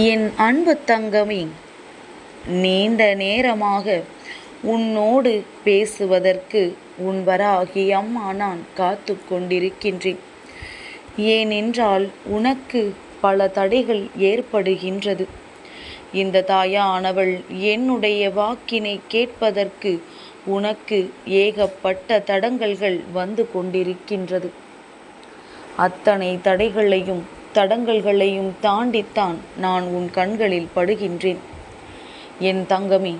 என் அன்பு தங்கமே நீண்ட நேரமாக உன்னோடு பேசுவதற்கு உன் வராகி அம்மா நான் காத்து கொண்டிருக்கின்றேன். ஏனென்றால் உனக்கு பல தடைகள் ஏற்படுகின்றது. இந்த தாயானவள் என்னுடைய வாக்கினை கேட்பதற்கு உனக்கு ஏகப்பட்ட தடங்கல்கள் வந்து கொண்டிருக்கின்றது. அத்தனை தடைகளையும் தடங்கல்களையும் தாண்டித்தான் நான் உன் கண்களில் படுகின்றேன். என் தங்கமே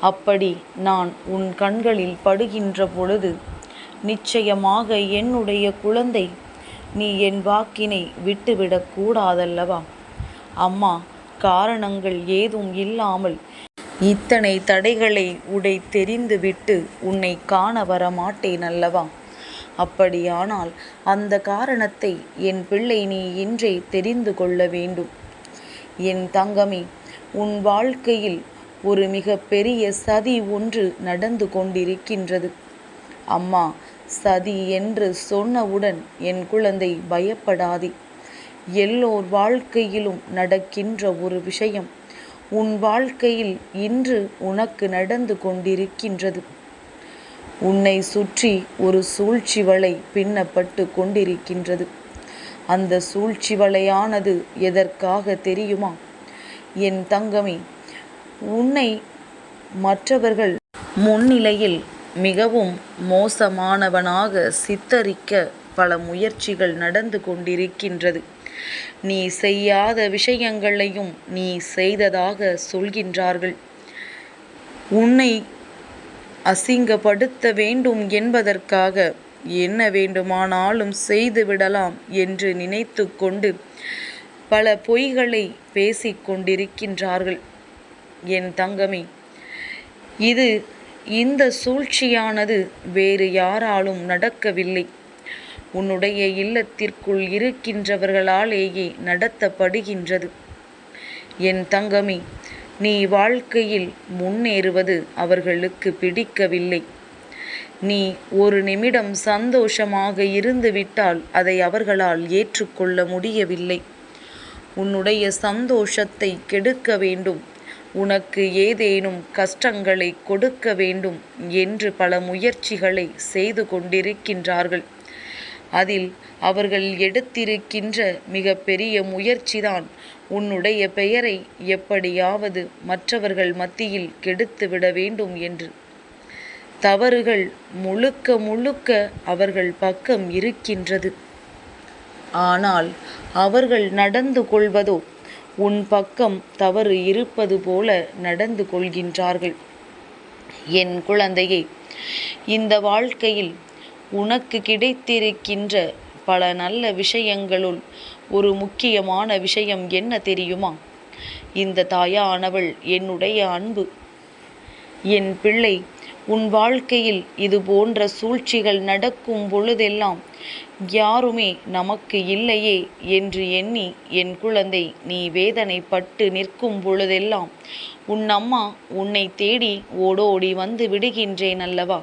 அப்படி நான் உன் கண்களில் படுகின்ற பொழுது நிச்சயமாக என்னுடைய குழந்தை நீ என் வாக்கினை விட்டுவிடக் கூடாதல்லவா? அம்மா காரணங்கள் ஏதும் இல்லாமல் இத்தனை தடைகளை உடை தெரிந்துவிட்டு உன்னை காண வர மாட்டேன் அல்லவா? அப்படியானால் அந்த காரணத்தை என் பிள்ளை நீ இன்றே தெரிந்து கொள்ள வேண்டும். என் தங்கமே உன் வாழ்க்கையில் ஒரு மிக பெரிய சதி ஒன்று நடந்து கொண்டிருக்கின்றது. அம்மா சதி என்று சொன்னவுடன் என் குழந்தை பயப்படாதே. எல்லோர் வாழ்க்கையிலும் நடக்கின்ற ஒரு விஷயம் உன் வாழ்க்கையில் இன்று உனக்கு நடந்து கொண்டிருக்கின்றது. உன்னை சுற்றி ஒரு சூழ்ச்சி வலை பின்னப்பட்டு கொண்டிருக்கின்றது. அந்த சூழ்ச்சி வலையானது எதற்காக தெரியுமா? என் தங்கமே உன்னை மற்றவர்கள் முன்னிலையில் மிகவும் மோசமானவனாக சித்தரிக்க பல முயற்சிகள் நடந்து கொண்டிருக்கின்றது. நீ செய்யாத விஷயங்களையும் நீ செய்ததாக சொல்கின்றார்கள். உன்னை அசிங்கப்படுத்த வேண்டும் என்பதற்காக என்ன வேண்டுமானாலும் செய்து விடலாம் என்று நினைத்து கொண்டு பல பொய்களை பேசிக்கொண்டிருக்கின்றார்கள் என் தங்கமே இது இந்த சூழ்ச்சியானது வேறு யாராலும் நடக்கவில்லை. உன்னுடைய இல்லத்திற்குள் இருக்கின்றவர்களாலேயே நடத்தப்படுகின்றது. என் தங்கமே நீ வாழ்க்கையில் முன்னேறுவது அவர்களுக்கு பிடிக்கவில்லை. நீ ஒரு நிமிடம் சந்தோஷமாக இருந்துவிட்டால் அதை அவர்களால் ஏற்றுக்கொள்ள முடியவில்லை. உன்னுடைய சந்தோஷத்தை கெடுக்க வேண்டும். உனக்கு ஏதேனும் கஷ்டங்களை கொடுக்க வேண்டும் என்று பல முயற்சிகளை செய்து கொண்டிருக்கின்றார்கள். அதில் அவர்கள் எடுத்திருக்கின்ற மிக பெரிய முயற்சிதான் உன்னுடைய பெயரை எப்படியாவது மற்றவர்கள் மத்தியில் கெடுத்துவிட வேண்டும் என்று. தவறுகள் முழுக்க முழுக்க அவர்கள் பக்கம் இருக்கின்றது. ஆனால் அவர்கள் நடந்து கொள்வதோ உன் பக்கம் தவறு இருப்பது போல நடந்து கொள்கின்றார்கள். என் குழந்தையே இந்த வாழ்க்கையில் உனக்கு கிடைத்திருக்கின்ற பல நல்ல விஷயங்களுள் ஒரு முக்கியமான விஷயம் என்ன தெரியுமா? இந்த தாயானவள் என்னுடைய அன்பு. என் பிள்ளை உன் வாழ்க்கையில் இது போன்ற சூழ்ச்சிகள் நடக்கும் பொழுதெல்லாம் யாருமே நமக்கு இல்லையே என்று எண்ணி என் குழந்தை நீ வேதனைப்பட்டு நிற்கும் பொழுதெல்லாம் உன் அம்மா உன்னை தேடி ஓடோடி வந்து விடுகின்றேன் அல்லவா?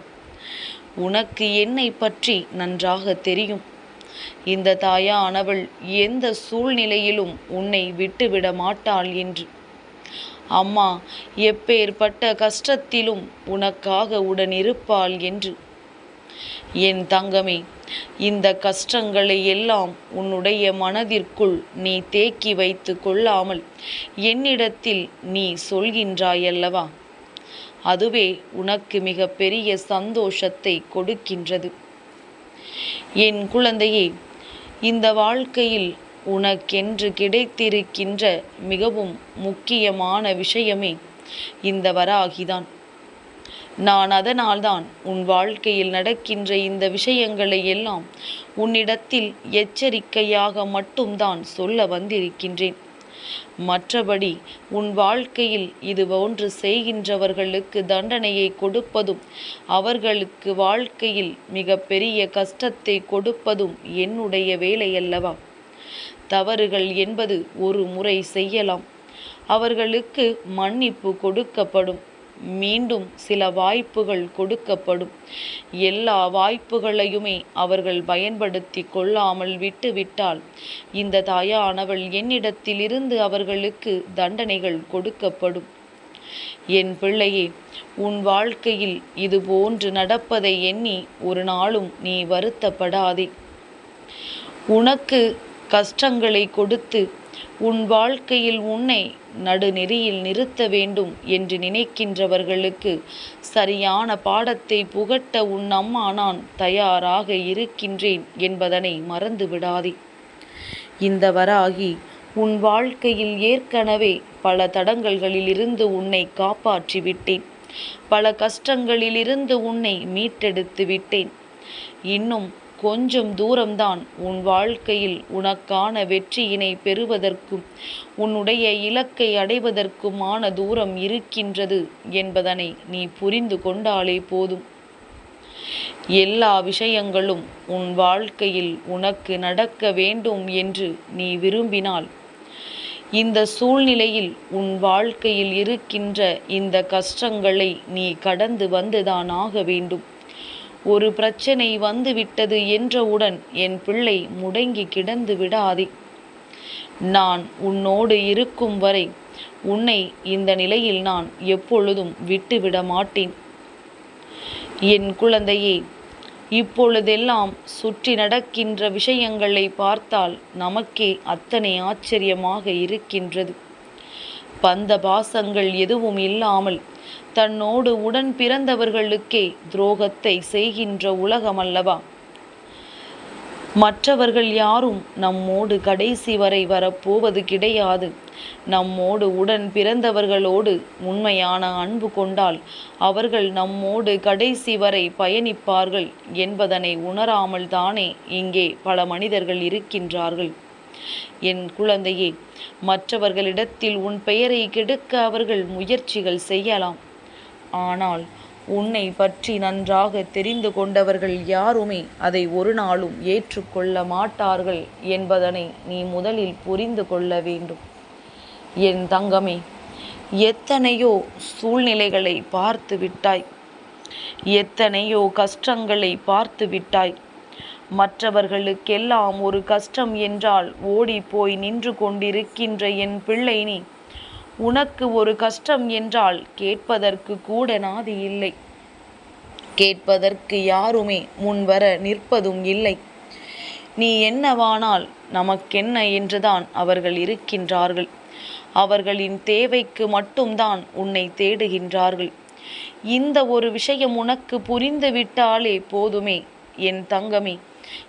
உனக்கு என்னை பற்றி நன்றாக தெரியும். இந்த தாயானவள் எந்த சூழ்நிலையிலும் உன்னை விட்டுவிட மாட்டாள் என்று. அம்மா எப்பேற்பட்ட கஷ்டத்திலும் உனக்காக உடன் இருப்பாள் என்று. என் தங்கமே இந்த கஷ்டங்களை எல்லாம் உன்னுடைய மனதிற்குள் நீ தேக்கி வைத்து கொள்ளாமல் என்னிடத்தில் நீ சொல்கின்றாயல்லவா? அதுவே உனக்கு மிக பெரிய சந்தோஷத்தை கொடுக்கின்றது. என் குழந்தையே இந்த வாழ்க்கையில் உனக்கென்று கிடைத்திருக்கின்ற மிகவும் முக்கியமான விஷயமே இந்த வராகிதான். நான் அதனால்தான் உன் வாழ்க்கையில் நடக்கின்ற இந்த விஷயங்களை எல்லாம் உன்னிடத்தில் எச்சரிக்கையாக மட்டும்தான் சொல்ல வந்திருக்கின்றேன். மற்றபடி உன் வாழ்க்கையில் இது போன்று செய்கின்றவர்களுக்கு தண்டனையை கொடுப்பதும் அவர்களுக்கு வாழ்க்கையில் மிக பெரிய கஷ்டத்தை கொடுப்பதும் என்னுடைய வேலையல்லவா? தவறுகள் என்பது ஒரு முறை செய்யலாம். அவர்களுக்கு மன்னிப்பு கொடுக்கப்படும். மீண்டும் சில வாய்ப்புகள் கொடுக்கப்படும். எல்லா வாய்ப்புகளையுமே அவர்கள் பயன்படுத்தி கொள்ளாமல் விட்டுவிட்டால் இந்த தாயானவள் என்னிடத்திலிருந்து அவர்களுக்கு தண்டனைகள் கொடுக்கப்படும். என் பிள்ளையே உன் வாழ்க்கையில் இது போன்று நடப்பதை எண்ணி ஒரு நாளும் நீ வருத்தப்படாதே. உனக்கு கஷ்டங்களை கொடுத்து உன் வாழ்க்கையில் உன்னை நடுநெறியில் நிறுத்த வேண்டும் என்று நினைக்கின்றவர்களுக்கு சரியான பாடத்தை புகட்ட உன் அம்மா நான் தயாராக இருக்கின்றேன் என்பதனை மறந்து விடாதே இந்த வராகி உன் வாழ்க்கையில் ஏற்கனவே பல தடங்கல்களிலிருந்து உன்னை காப்பாற்றி விட்டேன். பல கஷ்டங்களிலிருந்து உன்னை மீட்டெடுத்து விட்டேன். இன்னும் கொஞ்சம் தூரம்தான். உன் வாழ்க்கையில் உனக்கான வெற்றியினை பெறுவதற்கும் உன்னுடைய இலக்கை அடைவதற்குமான தூரம் இருக்கின்றது என்பதனை நீ புரிந்து கொண்டாலே போதும். எல்லா விஷயங்களும் உன் வாழ்க்கையில் உனக்கு நடக்க வேண்டும் என்று நீ விரும்பினால் இந்த சூழ்நிலையில் உன் வாழ்க்கையில் இருக்கின்ற இந்த கஷ்டங்களை நீ கடந்து வந்துதான் ஆக வேண்டும். ஒரு பிரச்சனை வந்துவிட்டது என்றவுடன் என் பிள்ளை முடங்கி கிடந்து விடாதே. நான் உன்னோடு இருக்கும் வரை உன்னை இந்த நிலையில் நான் எப்பொழுதும் விட்டுவிட மாட்டேன். என் குழந்தையே இப்பொழுதெல்லாம் சுற்றி நடக்கின்ற விஷயங்களை பார்த்தால் நமக்கே அத்தனை ஆச்சரியமாக இருக்கின்றது. பந்த பாசங்கள் எதுவும் இல்லாமல் தன்னோடு உடன் பிறந்தவர்களுக்கே துரோகத்தை செய்கின்ற உலகமல்லவா? மற்றவர்கள் யாரும் நம்மோடு கடைசி வரை வரப்போவது கிடையாது. நம்மோடு உடன் பிறந்தவர்களோடு உண்மையான அன்பு கொண்டால் அவர்கள் நம்மோடு கடைசி வரை பயணிப்பார்கள் என்பதனை உணராமல் தானே இங்கே பல மனிதர்கள் இருக்கின்றார்கள். என் குழந்தையே மற்றவர்களிடத்தில் உன் பெயரை கெடுக்க அவர்கள் முயற்சிகள் செய்யலாம். ஆனால் உன்னை பற்றி நன்றாக தெரிந்து கொண்டவர்கள் யாருமே அதை ஒரு நாளும் ஏற்றுக்கொள்ள மாட்டார்கள் என்பதனை நீ முதலில் புரிந்து கொள்ள வேண்டும். என் தங்கமே எத்தனையோ சூழ்நிலைகளை பார்த்து விட்டாய் எத்தனையோ கஷ்டங்களை பார்த்து விட்டாய் மற்றவர்களுக்கெல்லாம் ஒரு கஷ்டம் என்றால் ஓடி போய் நின்று கொண்டிருக்கின்ற என் பிள்ளை நீ. உனக்கு ஒரு கஷ்டம் என்றால் கேட்பதற்கு கூட நாதி இல்லை. கேட்பதற்கு யாருமே முன்வர நிற்பதும் இல்லை. நீ என்னவானால் நமக்கென்ன என்றுதான் அவர்கள் இருக்கின்றார்கள். அவர்களின் தேவைக்கு மட்டும்தான் உன்னை தேடுகின்றார்கள். இந்த ஒரு விஷயம் உனக்கு புரிந்துவிட்டாலே போதுமே என் தங்கமே.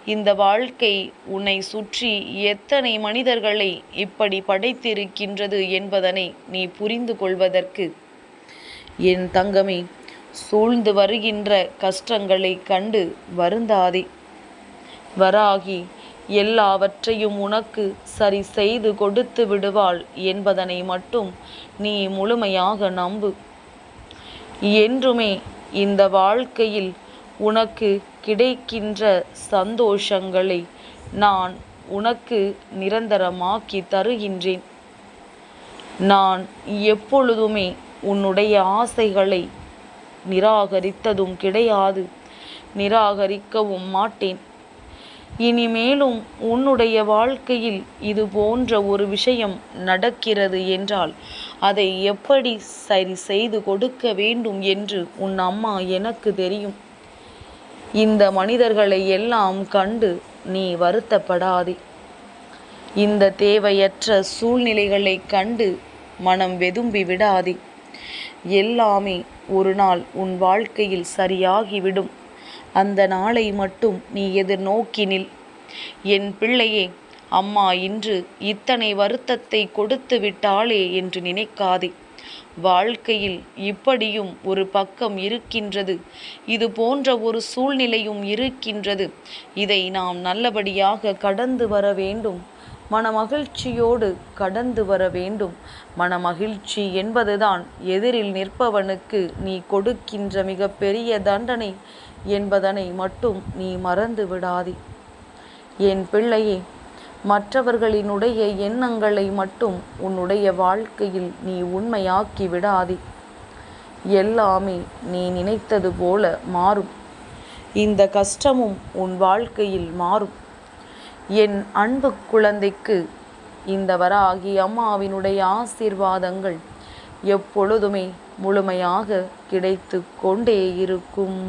இந்த வாழ்க்கை உன்னை சுற்றி எத்தனை மனிதர்களை இப்படி படைத்திருக்கின்றது என்பதனை நீ புரிந்து கொள்வதற்கு. என் தங்கமே சூழ்ந்து வருகின்ற கஷ்டங்களை கண்டு வருந்தாதே. வராகி எல்லாவற்றையும் உனக்கு சரி செய்து கொடுத்து விடுவாள் என்பதனை மட்டும் நீ முழுமையாக நம்பு. என்றுமே இந்த வாழ்க்கையில் உனக்கு கிடைக்கின்ற சந்தோஷங்களை நான் உனக்கு நிரந்தரமாக்கி தருகின்றேன். நான் எப்பொழுதுமே உன்னுடைய ஆசைகளை நிராகரித்ததும் கிடையாது. நிராகரிக்கவும் மாட்டேன். இனிமேலும் உன்னுடைய வாழ்க்கையில் இது போன்ற ஒரு விஷயம் நடக்கிறது என்றால் அதை எப்படி சரி செய்து கொடுக்க வேண்டும் என்று உன் அம்மா எனக்கு தெரியும். இந்த மனிதர்களை எல்லாம் கண்டு நீ வருத்தப்படாதே. இந்த தேவையற்ற சூழ்நிலைகளை கண்டு மனம் வெதும்பி விடாதே. எல்லாமே ஒரு நாள் உன் வாழ்க்கையில் சரியாகிவிடும். அந்த நாளை மட்டும் நீ எதிர்நோக்கி நில். என் பிள்ளையே அம்மா இன்று இத்தனை வருத்தத்தை கொடுத்து விட்டாளே என்று நினைக்காதே. வாழ்க்கையில் இப்படியும் ஒரு பக்கம் இருக்கின்றது. இது போன்ற ஒரு சூழ்நிலையும் இருக்கின்றது. இதை நாம் நல்லபடியாக கடந்து வர வேண்டும். மனமகிழ்ச்சியோடு கடந்து வர வேண்டும். மனமகிழ்ச்சி என்பதுதான் எதிரில் நிற்பவனுக்கு நீ கொடுக்கின்ற மிகப்பெரிய தண்டனை என்பதனை மட்டும் நீ மறந்து விடாதே. என் பிள்ளையே மற்றவர்களினுடைய எண்ணங்களை மட்டும் உன்னுடைய வாழ்க்கையில் நீ உண்மையாக்கி விடாதே. எல்லாமே நீ நினைத்தது போல மாறும். இந்த கஷ்டமும் உன் வாழ்க்கையில் மாறும். என் அன்பு குழந்தைக்கு இந்த வராகி அம்மாவினுடைய ஆசீர்வாதங்கள் எப்பொழுதுமே முழுமையாக கிடைத்து கொண்டே இருக்கும்.